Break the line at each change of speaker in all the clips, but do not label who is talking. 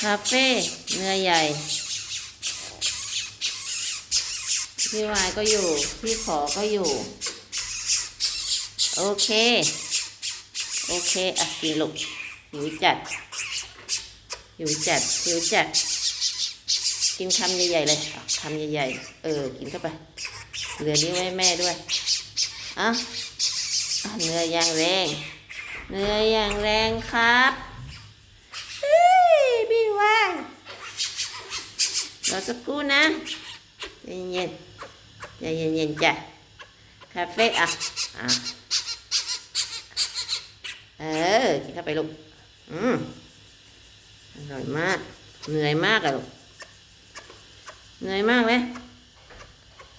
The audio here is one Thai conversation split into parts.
คาเฟ่เนื้อใหญ่พี่วายก็อยู่ พี่ขอก็อยู่ โอเค โอเค อะกินลูกหิวจัดหิวจัดหิวจัด กินคำใหญ่ๆเลยคำใหญ่ๆ เออ กินเข้าไป เหลือนี้ไว้แม่ด้วยอะอะเนื้อย่างแรง เนื้อย่างแรงครับเฮ้ยพี่วายรอ สักครู่นะใจเย็นใจเย็นๆจ้ะคาเฟ่อะอะเออกินเข้าไปลูกอืมอร่อยมาก เหนื่อยมากอะลูกเหนื่อยมากไหม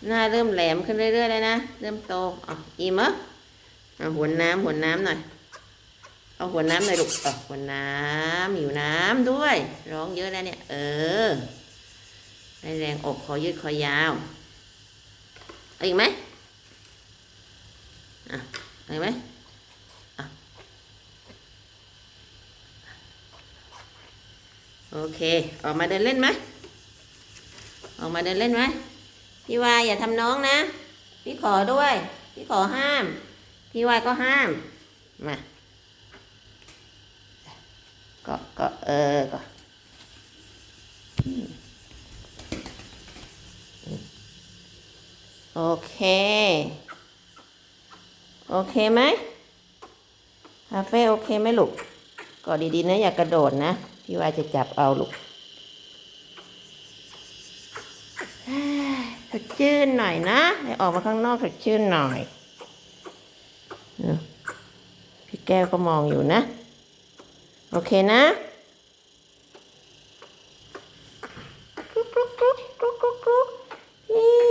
หน้าเริ่มแหลมขึ้นเรื่อยๆเลยนะ เริ่มโตอะอิ่มเหรอเอาหัวน้ำหัวน้ำหน่อย เอาหัวน้ำหน่อยลูกเอาหัวน้ำหิวน้ำด้วย ร้องเยอะแล้วเนี่ย เออ ให้แรงอกคอยืดคอยาวเอาอีกไหมอะเอาอีกไหมอโอเค ออกมาเดินเล่นไหมออกมาเดินเล่นไหมพี่วายอย่าทำน้องนะ พี่ขอด้วย พี่ขอห้าม พี่วายก็ห้าม มา ก็ก็เออก็อืม โอเค โอเคไหมคาเฟ่โอเคไหมลูกก็ดีๆนะอย่ากระโดดนะ พี่วายจะจับเอาลูกสดชื่นหน่อยนะให้ออกมาข้างนอกสดชื่นหน่อย พี่แก้วก็มองอยู่นะ โอเคนะกรุ๊กกรุ๊กกรุ๊กกรุ๊กกรุ๊กกรุ๊กพี่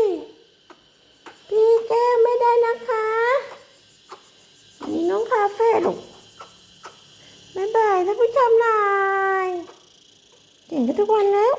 พี่แก้วไม่ได้นะคะอั น้องคาเฟ่ลูกบ๊ายบายท่านผู้ชมนายเก่งกันทุกวันแล้ว